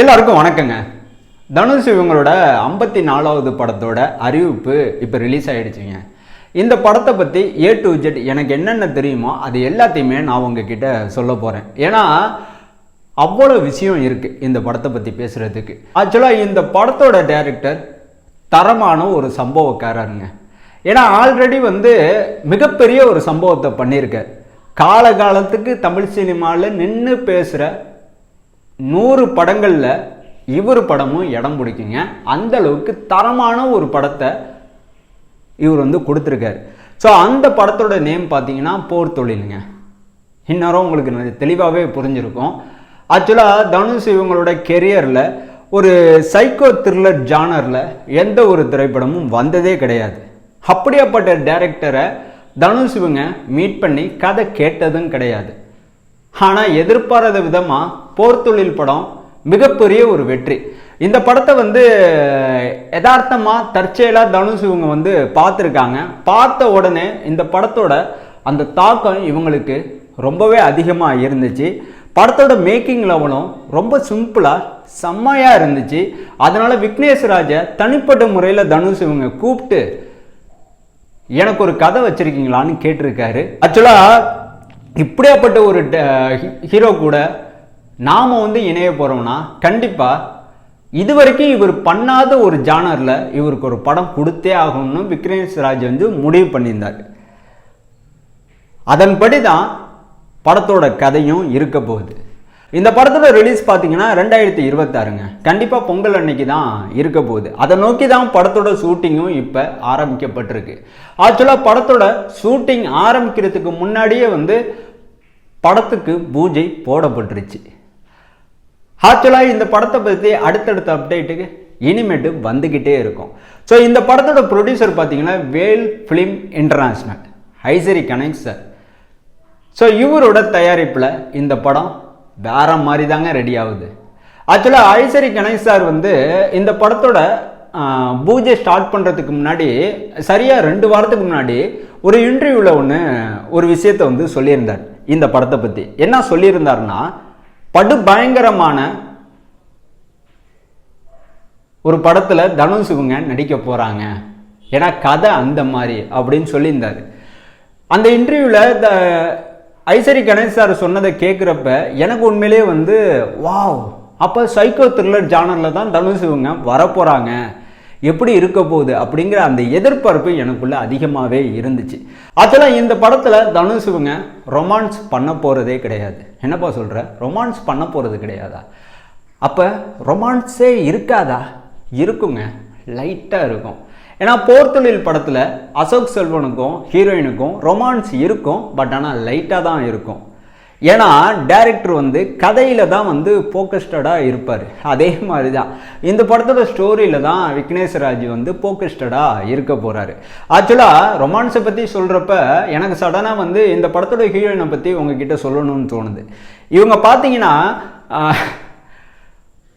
எல்லாருக்கும் வணக்கங்க. தனுஷ் இவங்களோட ஐம்பத்தி நாலாவது படத்தோட அறிவிப்பு இப்போ ரிலீஸ் ஆகிடுச்சிங்க இந்த படத்தை பற்றி ஏ டு ஜெட் எனக்கு என்னென்ன தெரியுமோ அது எல்லாத்தையுமே நான் உங்ககிட்ட சொல்ல போகிறேன் ஏன்னா அவ்வளோ விஷயம் இருக்குது இந்த படத்தை பற்றி பேசுகிறதுக்கு ஆக்சுவலாக இந்த படத்தோட டைரக்டர் தரமான ஒரு சம்பவக்காரருங்க. ஏன்னா ஆல்ரெடி வந்து மிகப்பெரிய ஒரு சம்பவத்தை பண்ணியிருக்கார். காலகாலத்துக்கு தமிழ் சினிமாவில் நின்று பேசுகிற நூறு படங்களில் இவர் படமும் இடம் பிடிக்குங்க. அந்த அளவுக்கு தரமான ஒரு படத்தை இவர் வந்து கொடுத்துருக்காரு. ஸோ அந்த படத்தோட நேம் பார்த்தீங்கன்னா போர் தொழிலுங்க. இன்னொரு உங்களுக்கு தெளிவாகவே புரிஞ்சிருக்கும். ஆக்சுவலாக தனுஷ் இவங்களோட கெரியரில் ஒரு சைக்கோ த்ரில்லர் ஜானரில் எந்த ஒரு திரைப்படமும் வந்ததே கிடையாது. அப்படியாப்பட்ட டேரக்டரை தனுஷ் இவங்க மீட் பண்ணி கதை கேட்டதும் கிடையாது. ஆனால் எதிர்பாராத விதமாக போர்த்தொழில் படம் மிகப்பெரிய ஒரு வெற்றி. இந்த படத்தை வந்து யதார்த்தமாக தற்செயலாக தனுஷ் இவங்க வந்து பார்த்துருக்காங்க. பார்த்த உடனே இந்த படத்தோட அந்த தாக்கம் இவங்களுக்கு ரொம்பவே அதிகமாக இருந்துச்சு. படத்தோட மேக்கிங் லெவலும் ரொம்ப சிம்பிளாக செம்மையாக இருந்துச்சு. அதனால் விக்னேஷ் ராஜை தனிப்பட்ட முறையில் தனுஷ் இவங்க கூப்பிட்டு எனக்கு ஒரு கதை வச்சுருக்கீங்களான்னு கேட்டிருக்காரு. ஆக்சுவலாக இப்படியாப்பட்ட ஒரு ஹீரோ கூட நாம் வந்து இணைய போகிறோம்னா கண்டிப்பாக இது வரைக்கும் இவர் பண்ணாத ஒரு ஜானரில் இவருக்கு ஒரு படம் கொடுத்தே ஆகணும்னு விக்ரேஷ் ராஜ் வந்து முடிவு பண்ணியிருந்தார். அதன்படி தான் படத்தோட கதையும் இருக்க போகுது. இந்த படத்தோட ரிலீஸ் பார்த்தீங்கன்னா ரெண்டாயிரத்தி இருபத்தாறுங்க. கண்டிப்பாக பொங்கல் அன்னைக்கு தான் இருக்க போகுது. அதை நோக்கி தான் படத்தோட ஷூட்டிங்கும் இப்போ ஆரம்பிக்கப்பட்டிருக்கு. ஆக்சுவலாக படத்தோட ஷூட்டிங் ஆரம்பிக்கிறதுக்கு முன்னாடியே வந்து படத்துக்கு பூஜை போடப்பட்டுருச்சு. ஆக்சுவலாக இந்த படத்தை பற்றி அடுத்தடுத்த அப்டேட்டுக்கு இனிமேட்டு வந்துக்கிட்டே இருக்கும். ஸோ இந்த படத்தோட ப்ரொடியூசர் பார்த்தீங்கன்னா வேல் ஃபிலிம் இன்டர்நேஷ்னல் ஐசரி கனெக்ட் சார். ஸோ இவரோட தயாரிப்பில் இந்த படம் வேற மாதிரி தாங்க ரெடி ஆகுது. ஆக்சுவலாக ஐசரி கணேஷ் சார் வந்து இந்த படத்தோட பூஜை ஸ்டார்ட் பண்ணுறதுக்கு முன்னாடி சரியாக ரெண்டு வாரத்துக்கு முன்னாடி ஒரு இன்டர்வியூவில் ஒன்று ஒரு விஷயத்தை வந்து சொல்லியிருந்தார். இந்த படத்தை பற்றி என்ன சொல்லியிருந்தாருன்னா படு பயங்கரமான ஒரு படத்தில் தனுஷ் இவங்க நடிக்க போகிறாங்க ஏன்னா கதை அந்த மாதிரி அப்படின்னு சொல்லியிருந்தார். அந்த இன்டர்வியூவில் த ஐசரி கணேஷ் சார் சொன்னதை கேட்குறப்ப எனக்கு உண்மையிலேயே வந்து வாவ். அப்போ சைக்கோ த்ரில்லர் ஜானரில் தான் தனுஷ் இவங்க வரப்போகிறாங்க எப்படி இருக்க போகுது அப்படிங்கிற அந்த எதிர்பார்ப்பு எனக்குள்ளே அதிகமாகவே இருந்துச்சு. அதெல்லாம் இந்த படத்தில் தனுஷுவங்க ரொமான்ஸ் பண்ண போகிறதே கிடையாது. என்னப்பா சொல்கிற ரொமான்ஸ் பண்ண போகிறது கிடையாதா? அப்போ ரொமான்ஸே இருக்காதா? இருக்குங்க. லைட்டாக இருக்கும். ஏன்னா போர்த்தொழில் படத்தில் அசோக் செல்வனுக்கும் ஹீரோயினுக்கும் ரொமான்ஸ் இருக்கும் பட் ஆனால் லைட்டாக தான் இருக்கும். ஏன்னா டேரக்டர் வந்து கதையில் தான் வந்து ஃபோக்கஸ்டடாக இருப்பார். அதே மாதிரி தான் இந்த படத்தோட ஸ்டோரியில் தான் விக்னேஷ் ராஜ் வந்து ஃபோக்கஸ்டடாக இருக்க போகிறாரு ஆக்சுவலாக ரொமான்ஸை பற்றி சொல்கிறப்ப எனக்கு சடனாக வந்து இந்த படத்தோட ஹீரோயினை பற்றி உங்ககிட்ட சொல்லணும்னு தோணுது. இவங்க பார்த்தீங்கன்னா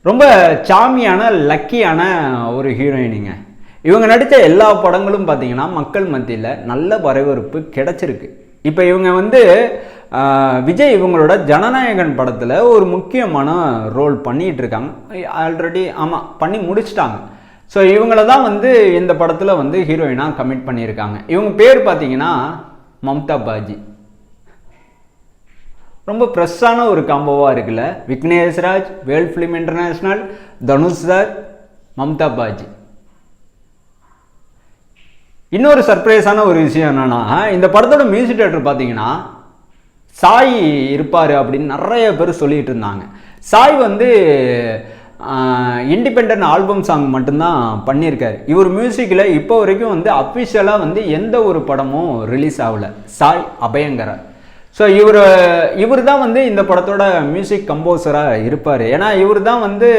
ரொம்ப சாமியான லக்கியான ஒரு ஹீரோயினிங்க இவங்க நடித்த எல்லா படங்களும் பார்த்தீங்கன்னா மக்கள் மத்தியில் நல்ல வரவேற்பு கிடச்சிருக்கு. இப்போ இவங்க வந்து விஜய் இவங்களோட ஜனநாயகன் படத்தில் ஒரு முக்கியமான ரோல் பண்ணிகிட்டு இருக்காங்க ஆல்ரெடி ஆமாம் பண்ணி முடிச்சிட்டாங்க. ஸோ இவங்கள தான் வந்து இந்த படத்தில் வந்து ஹீரோயினாக கமிட் பண்ணியிருக்காங்க. இவங்க பேர் பார்த்தீங்கன்னா மம்தா பாஜி. ரொம்ப ஃப்ரெஷ்ஷான ஒரு காம்போவாக இருக்குல்ல. Vignesh Raj Vel Film International Dhanush sir Mamta Baji. இன்னொரு சர்ப்ரைஸான ஒரு விஷயம் என்னென்னா இந்த படத்தோட மியூசிக் டேரக்டர் பார்த்தீங்கன்னா சாய் இருப்பார் அப்படின்னு நிறைய பேர் சொல்லிகிட்டு இருந்தாங்க. சாய் வந்து இண்டிபெண்ட் ஆல்பம் சாங் மட்டும்தான் பண்ணியிருக்காரு. இவர் மியூசிக்கில் இப்போ வரைக்கும் வந்து அஃபிஷியலாக வந்து எந்த ஒரு படமும் ரிலீஸ் ஆகலை. சாய் அபயங்கரா. ஸோ இவர் இவர் தான் வந்து இந்த படத்தோட மியூசிக் கம்போசராக இருப்பார். ஏன்னா இவர் தான் வந்து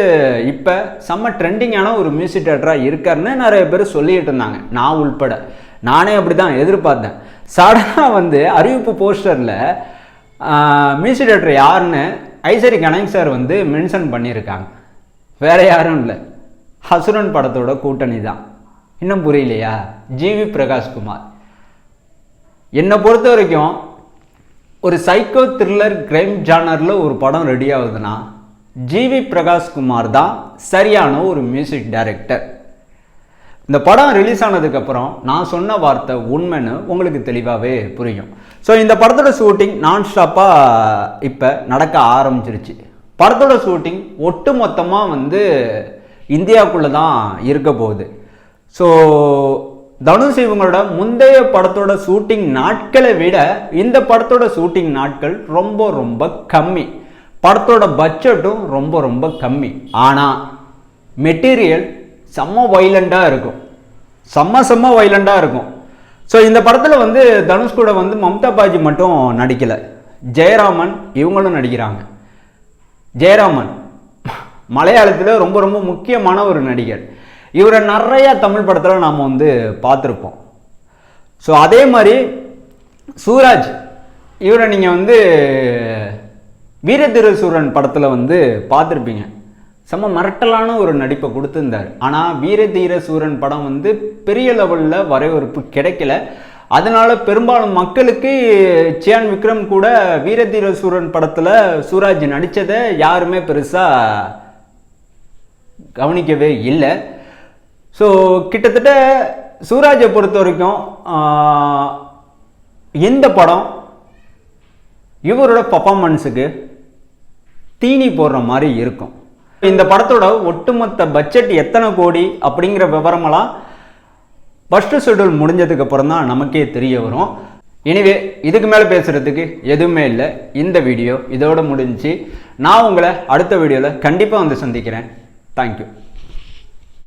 இப்போ செம்ம ட்ரெண்டிங்கான ஒரு மியூசிக் டேரக்டராக இருக்காருன்னு நிறைய பேர் சொல்லிகிட்டு இருந்தாங்க. நான் உள்பட. நானே அப்படி தான் எதிர்பார்த்தேன். சடனாக வந்து அறிவிப்பு போஸ்டரில் மியூசிக் டேரக்டர் யாருன்னு ஐசரி கணேஷ் சார் வந்து மென்ஷன் பண்ணியிருக்காங்க. வேற யாரும் இல்லை. ஹசுரன் படத்தோட கூட்டணி தான். இன்னும் புரியலையா? ஜிவி பிரகாஷ்குமார் என்னை பொறுத்த வரைக்கும் ஒரு சைக்கோ த்ரில்லர் கிரைம் ஜானரில் ஒரு படம் ரெடி ஆகுதுன்னா ஜிவி பிரகாஷ்குமார் தான் சரியான ஒரு மியூசிக் டைரக்டர் இந்த படம் ரிலீஸ் ஆனதுக்கப்புறம் நான் சொன்ன வார்த்தை உண்மைன்னு உங்களுக்கு தெளிவாகவே புரியும். ஸோ இந்த படத்தோட ஷூட்டிங் நான் ஸ்டாப்பாக இப்போ நடக்க ஆரம்பிச்சிருச்சு. படத்தோட ஷூட்டிங் ஒட்டு மொத்தமாக வந்து இந்தியாவுக்குள்ளே தான் இருக்க போகுது. ஸோ தனுஷ் இவங்களோட முந்தைய படத்தோட ஷூட்டிங் நாட்களை விட இந்த படத்தோட ஷூட்டிங் நாட்கள் ரொம்ப ரொம்ப கம்மி. படத்தோட பட்ஜெட்டும் ரொம்ப ரொம்ப கம்மி. ஆனால் மெட்டீரியல் செம்ம வைலண்டாக இருக்கும். செம்ம செம்ம வைலண்டாக இருக்கும். ஸோ இந்த படத்தில் வந்து தனுஷ் கூட வந்து மம்தா பாஜி மட்டும் நடிக்கலை. ஜெயராமன் இவங்களும் நடிக்கிறாங்க. ஜெயராமன் மலையாளத்தில் ரொம்ப ரொம்ப முக்கியமான ஒரு நடிகர். இவரை நிறையா தமிழ் படத்தில் நாம் வந்து பார்த்துருப்போம். ஸோ அதே மாதிரி சூராஜ் இவரை நீங்கள் வந்து வீரதிரு சூரன் படத்தில் வந்து பார்த்துருப்பீங்க. செம்ம மிரட்டலான ஒரு நடிப்பை கொடுத்துருந்தார். ஆனால் வீரதீர சூரன் படம் வந்து பெரிய லெவலில் வரவேற்பு கிடைக்கல. அதனால் பெரும்பாலும் மக்களுக்கு சியான் விக்ரம் கூட வீரதீர சூரன் படத்தில் சூராஜ் நடித்ததை யாருமே பெருசாக கவனிக்கவே இல்லை. ஸோ கிட்டத்தட்ட சூராஜை பொறுத்த வரைக்கும் எந்த படம் இவரோட பர்ஃபாமன்ஸுக்கு தீனி போடுற மாதிரி இருக்கும். இந்த படத்தோட ஒட்டுமொத்த பட்ஜெட் எத்தனை கோடி அப்படிங்கிற விவரமெல்லாம் ஃபஸ்ட்டு ஷெடியூல் முடிஞ்சதுக்கு அப்புறம் தான் நமக்கே தெரிய வரும். எனிவே இதுக்கு மேலே பேசுகிறதுக்கு எதுவுமே இல்லை. இந்த வீடியோ இதோட முடிஞ்சு நான் உங்களை அடுத்த வீடியோவில் கண்டிப்பாக வந்து சந்திக்கிறேன். தேங்க்யூ